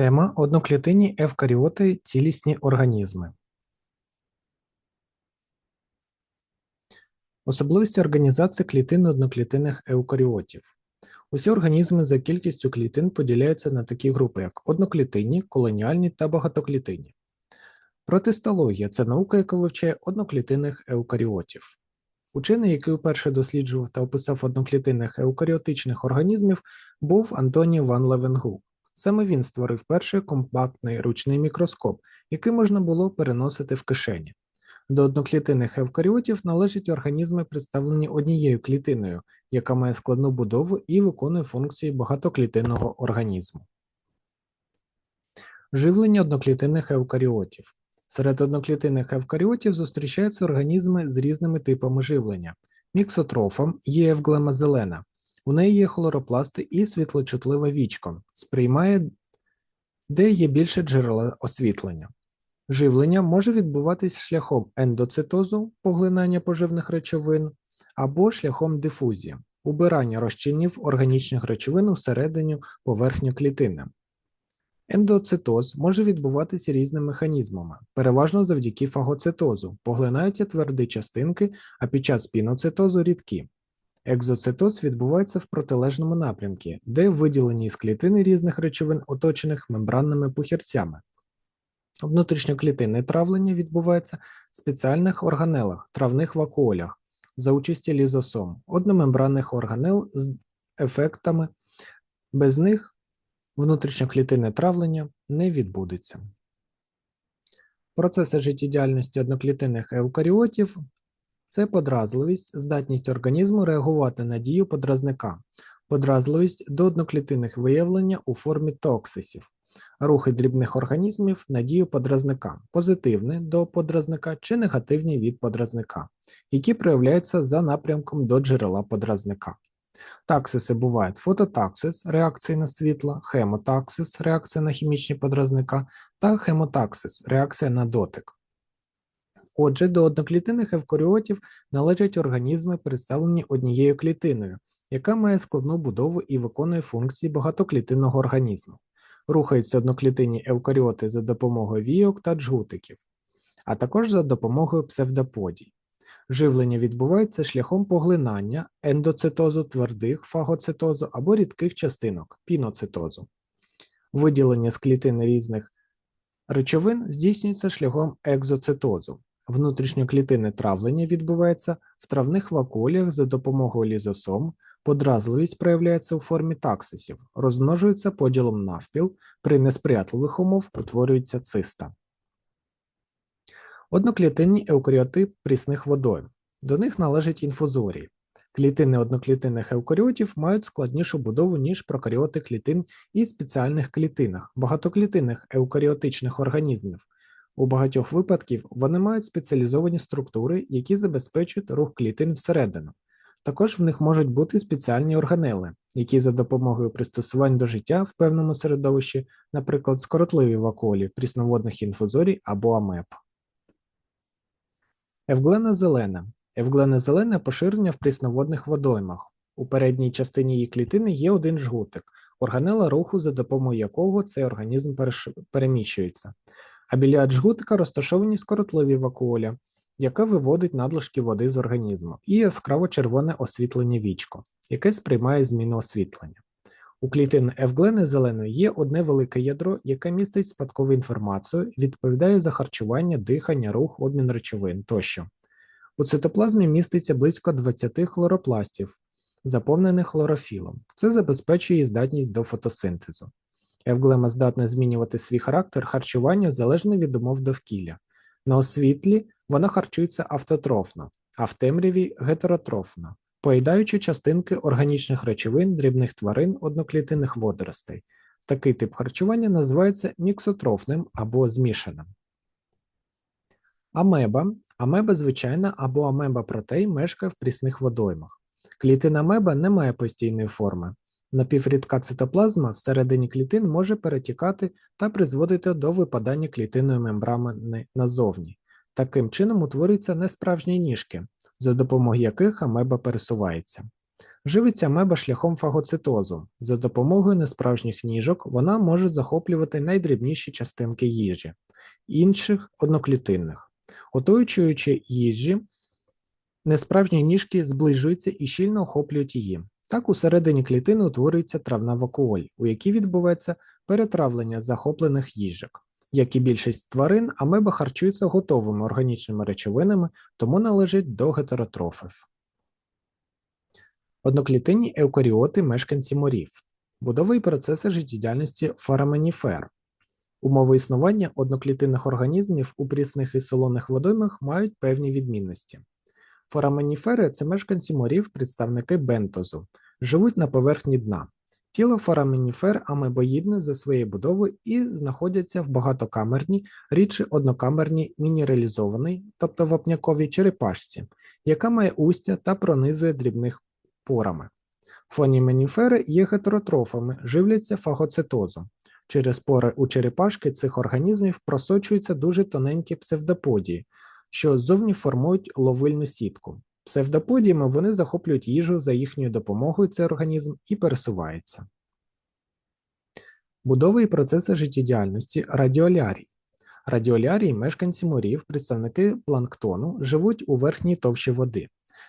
Тема одноклітинні евкаріоти цілісні організми. Особливості організації клітин одноклітинних еукаріотів. Усі організми за кількістю клітин поділяються на такі групи, як одноклітинні, колоніальні та багатоклітинні. Протистологія це наука, яка вивчає одноклітинних еукаріотів. Учений, який вперше досліджував та описав одноклітинних еукаріотичних організмів, був Антоній Ван Левенгу. Саме він створив перший компактний ручний мікроскоп, який можна було переносити в кишені. До одноклітинних евкаріотів належать організми, представлені однією клітиною, яка має складну будову і виконує функції багатоклітинного організму. Живлення одноклітинних евкаріотів. Серед одноклітинних евкаріотів зустрічаються організми з різними типами живлення. Міксотрофом є евглема зелена, у неї є хлоропласти і світлочутливе вічко, сприймає, де є більше джерела освітлення. Живлення може відбуватись шляхом ендоцитозу, поглинання поживних речовин, або шляхом дифузії, убирання розчинів органічних речовин всередині поверхню клітини. Ендоцитоз може відбуватися різними механізмами, переважно завдяки фагоцитозу, поглинаються тверді частинки, а під час піноцитозу рідкі. Екзоцитоз відбувається в протилежному напрямку, де виділені з клітини різних речовин, оточених мембранними пухірцями. Внутрішньоклітинне травлення відбувається в спеціальних органелах, травних вакуолях за участі лізосом, одномембранних органел з ефектами. Без них внутрішньоклітинне травлення не відбудеться. Процеси життєдіяльності одноклітинних еукаріотів це подразливість, здатність організму реагувати на дію подразника, подразливість до одноклітинних виявлення у формі токсисів, рухи дрібних організмів на дію подразника, позитивні до подразника чи негативні від подразника, які проявляються за напрямком до джерела подразника. Таксиси бувають фототаксис реакції на світло, хемотаксис реакція на хімічні подразника та хемотаксис реакція на дотик. Отже, до одноклітинних евкаріотів належать організми, представлені однією клітиною, яка має складну будову і виконує функції багатоклітинного організму. Рухаються одноклітинні евкаріоти за допомогою війок та джгутиків, а також за допомогою псевдоподій. Живлення відбувається шляхом поглинання ендоцитозу твердих фагоцитозу або рідких частинок піноцитозу. Виділення з клітин різних речовин здійснюється шляхом екзоцитозу. Внутрішньоклітинне травлення відбувається в травних вакуолях за допомогою лізосом, подразливість проявляється у формі таксисів, розмножується поділом навпіл, при несприятливих умов утворюється циста. Одноклітинні еукаріоти прісних водою. До них належать інфузорії. Клітини одноклітинних еукаріотів мають складнішу будову, ніж прокаріоти клітин і спеціальних клітинах, багатоклітинних еукаріотичних організмів. У багатьох випадків вони мають спеціалізовані структури, які забезпечують рух клітин всередину. Також в них можуть бути спеціальні органели, які за допомогою пристосувань до життя в певному середовищі, наприклад, скоротливі вакуолі прісноводних інфузорій або амеб. Евглена зелена. Евглена зелене поширення в прісноводних водоймах. У передній частині її клітини є один жгутик, органела руху, за допомогою якого цей організм переміщується а біля джгутика розташовані скоротливі вакуоля, яка виводить надлишки води з організму, і яскраво червоне освітлення вічко, яке сприймає зміну освітлення. У клітин евглени зеленої є одне велике ядро, яке містить спадкову інформацію, відповідає за харчування, дихання, рух, обмін речовин тощо. У цитоплазмі міститься близько 20 хлоропластів, заповнених хлорофілом. Це забезпечує здатність до фотосинтезу. Евглема здатна змінювати свій характер харчування залежно від умов довкілля. На освітлі вона харчується автотрофно, а в темряві гетеротрофно, поїдаючи частинки органічних речовин, дрібних тварин, одноклітинних водоростей. Такий тип харчування називається міксотрофним або змішаним. Амеба амеба звичайна або амеба протей мешкає в прісних водоймах. Клітина амеба не має постійної форми, Напіврідка цитоплазма всередині клітин може перетікати та призводити до випадання клітинної мембрани назовні. Таким чином утворюються несправжні ніжки, за допомогою яких амеба пересувається. Живиться амеба шляхом фагоцитозу. За допомогою несправжніх ніжок вона може захоплювати найдрібніші частинки їжі, інших одноклітинних. Оточуючи їжі, несправжні ніжки зближуються і щільно охоплюють її. Так усередині клітини утворюється травна вакуоль, у якій відбувається перетравлення захоплених їжок. Як і більшість тварин, амеба харчується готовими органічними речовинами, тому належить до гетеротрофів. Одноклітинні еукаріоти мешканці морів. Будова і процеси життєдіяльності фараменіфер. Умови існування одноклітинних організмів у прісних і солоних водоймах мають певні відмінності. Фораменіфери це мешканці морів, представники бентозу, живуть на поверхні дна. Тіло фораменіфер амебоїдне за своєю будовою і знаходяться в багатокамерній, рідше однокамерній мінералізованій, тобто вапняковій черепашці, яка має устя та пронизує дрібних порами. Фоніменіфери є гетеротрофами, живляться фагоцитозом. Через пори у черепашки цих організмів просочуються дуже тоненькі псевдоподії, що ззовні формують ловильну сітку. Псевдоподіями вони захоплюють їжу за їхньою допомогою цей організм і пересувається. Будови і процеси життєдіяльності радіолярій. Радіолярії мешканці морів, представники планктону, живуть у верхній товщі води.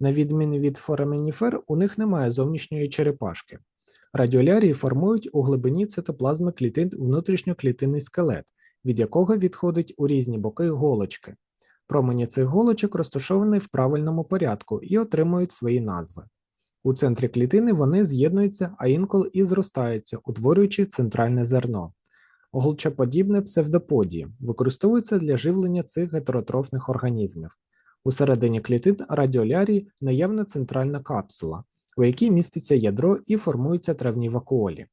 На відміну від фораменіфер, у них немає зовнішньої черепашки. Радіолярії формують у глибині цитоплазми клітин внутрішньоклітинний скелет, від якого відходить у різні боки голочки. Промені цих голочок розташовані в правильному порядку і отримують свої назви. У центрі клітини вони з'єднуються, а інколи і зростаються, утворюючи центральне зерно. Голчоподібне псевдоподії використовуються для живлення цих гетеротрофних організмів. Усередині клітин радіолярії наявна центральна капсула, у якій міститься ядро і формуються травні вакуолі.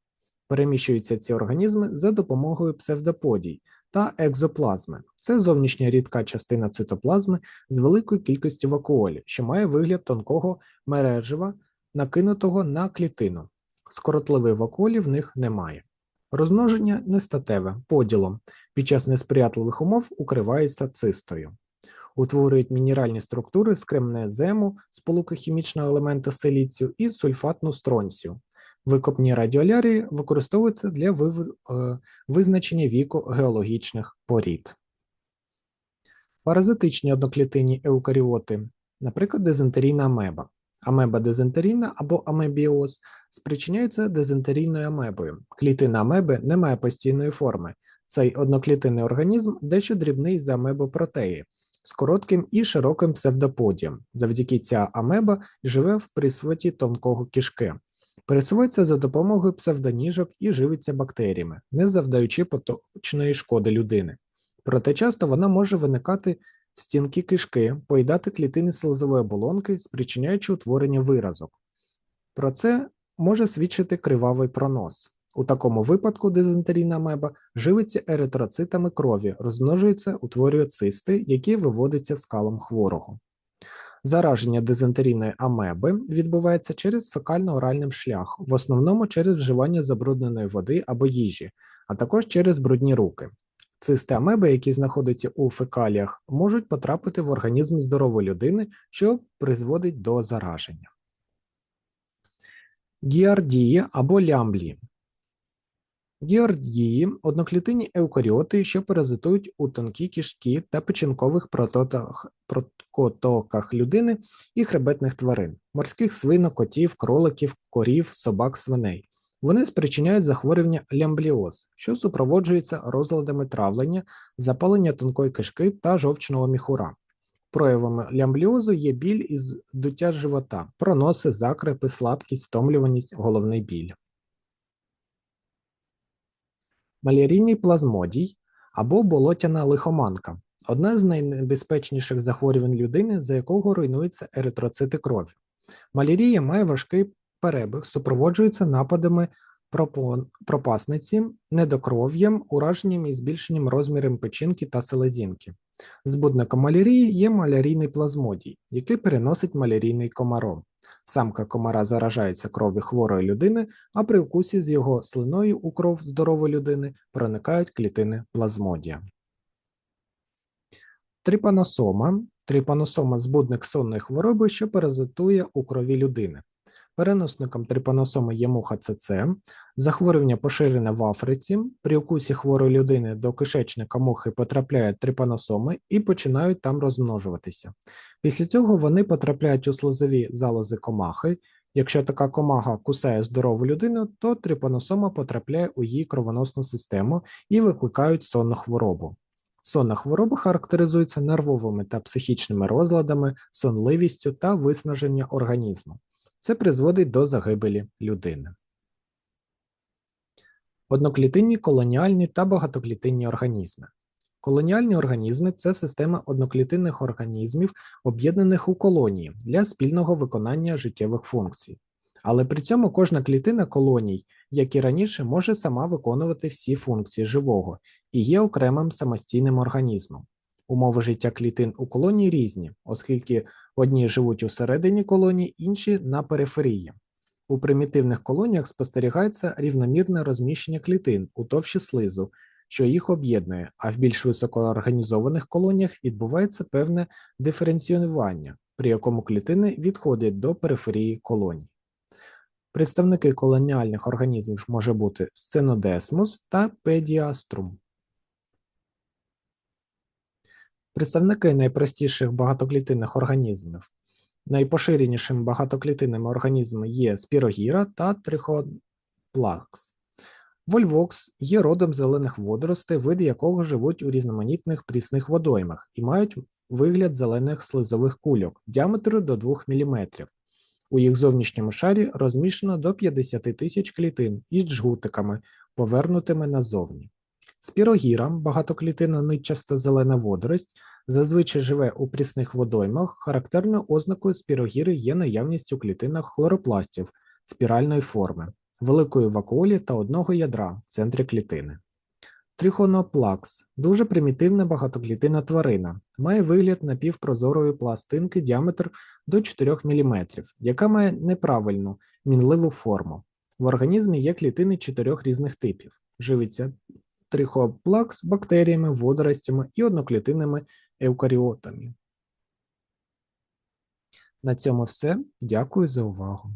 Переміщуються ці організми за допомогою псевдоподій та екзоплазми. Це зовнішня рідка частина цитоплазми з великою кількістю вакуолі, що має вигляд тонкого мережева, накинутого на клітину. Скоротливих вакуолів в них немає. Розмноження нестатеве поділом під час несприятливих умов укривається цистою. Утворюють мінеральні структури з кремнезему, сполуки хімічного елемента силіцію і сульфатну стронцію. Викопні радіолярії використовуються для е, визначення віку геологічних порід. Паразитичні одноклітинні еукаріоти, наприклад, дизентерійна амеба. Амеба дизентерійна або амебіоз спричиняються дизентерійною амебою. Клітина амеби не має постійної форми. Цей одноклітинний організм дещо дрібний за амебопротеї, з коротким і широким псевдоподієм. Завдяки ця амеба живе в присвоті тонкого кишки. Пересувається за допомогою псевдоніжок і живиться бактеріями, не завдаючи поточної шкоди людини. Проте часто вона може виникати в стінки кишки, поїдати клітини слизової оболонки, спричиняючи утворення виразок. Про це може свідчити кривавий пронос. У такому випадку дизентерійна меба живиться еритроцитами крові, розмножується, утворює цисти, які виводяться скалом хворого. Зараження дизентерійної амеби відбувається через фекально-оральний шлях, в основному через вживання забрудненої води або їжі, а також через брудні руки. Цисти амеби, які знаходяться у фекаліях, можуть потрапити в організм здорової людини, що призводить до зараження. Гіардії або лямблі. Гіардії – одноклітинні еукаріоти, що паразитують у тонкій кишкі та печінкових протоках, протоках людини і хребетних тварин, морських свинок, котів, кроликів, корів, собак, свиней. Вони спричиняють захворювання лямбліоз, що супроводжується розладами травлення, запалення тонкої кишки та жовчного міхура. Проявами лямбліозу є біль і здуття живота, проноси, закрепи, слабкість, стомлюваність, головний біль. Малярійний плазмодій або болотяна лихоманка одна з найнебезпечніших захворювань людини, за якого руйнуються еритроцити крові. Малярія має важкий перебіг, супроводжується нападами пропасниці, недокров'ям, ураженням і збільшенням розмірів печінки та селезінки. Збудником малярії є малярійний плазмодій, який переносить малярійний комаром. Самка комара заражається кров'ю хворої людини, а при укусі з його слиною у кров здорової людини проникають клітини плазмодія. Трипаносома. Трипаносома збудник сонної хвороби, що паразитує у крові людини. Переносником трипаносоми є муха ЦЦ. Захворювання поширене в Африці. При укусі хворої людини до кишечника мухи потрапляють трипаносоми і починають там розмножуватися. Після цього вони потрапляють у слизові залози комахи. Якщо така комаха кусає здорову людину, то трипаносома потрапляє у її кровоносну систему і викликають сонну хворобу. Сонна хвороба характеризується нервовими та психічними розладами, сонливістю та виснаження організму. Це призводить до загибелі людини. Одноклітинні колоніальні та багатоклітинні організми. Колоніальні організми це система одноклітинних організмів, об'єднаних у колонії для спільного виконання життєвих функцій. Але при цьому кожна клітина колоній, як і раніше, може сама виконувати всі функції живого і є окремим самостійним організмом. Умови життя клітин у колонії різні, оскільки одні живуть у середині колонії, інші на периферії. У примітивних колоніях спостерігається рівномірне розміщення клітин у товщі слизу, що їх об'єднує, а в більш високоорганізованих колоніях відбувається певне диференціювання, при якому клітини відходять до периферії колоній. Представники колоніальних організмів може бути сценодесмус та педіаструм. Представники найпростіших багатоклітинних організмів. Найпоширенішими багатоклітинними організмами є спірогіра та трихоплакс. Вольвокс є родом зелених водоростей, види якого живуть у різноманітних прісних водоймах і мають вигляд зелених слизових кульок діаметру до 2 мм. У їх зовнішньому шарі розміщено до 50 тисяч клітин із джгутиками, повернутими назовні. Спірогіра, багатоклітинна нитчаста зелена водорость, зазвичай живе у прісних водоймах, характерною ознакою спірогіри є наявність у клітинах хлоропластів спіральної форми, великої вакуолі та одного ядра в центрі клітини. Трихоноплакс дуже примітивна багатоклітинна тварина, має вигляд напівпрозорої пластинки діаметр до 4 мм, яка має неправильну мінливу форму. В організмі є клітини чотирьох різних типів. Живиться трихоплакс бактеріями, водоростями і одноклітинними еукаріотами. На цьому все. Дякую за увагу.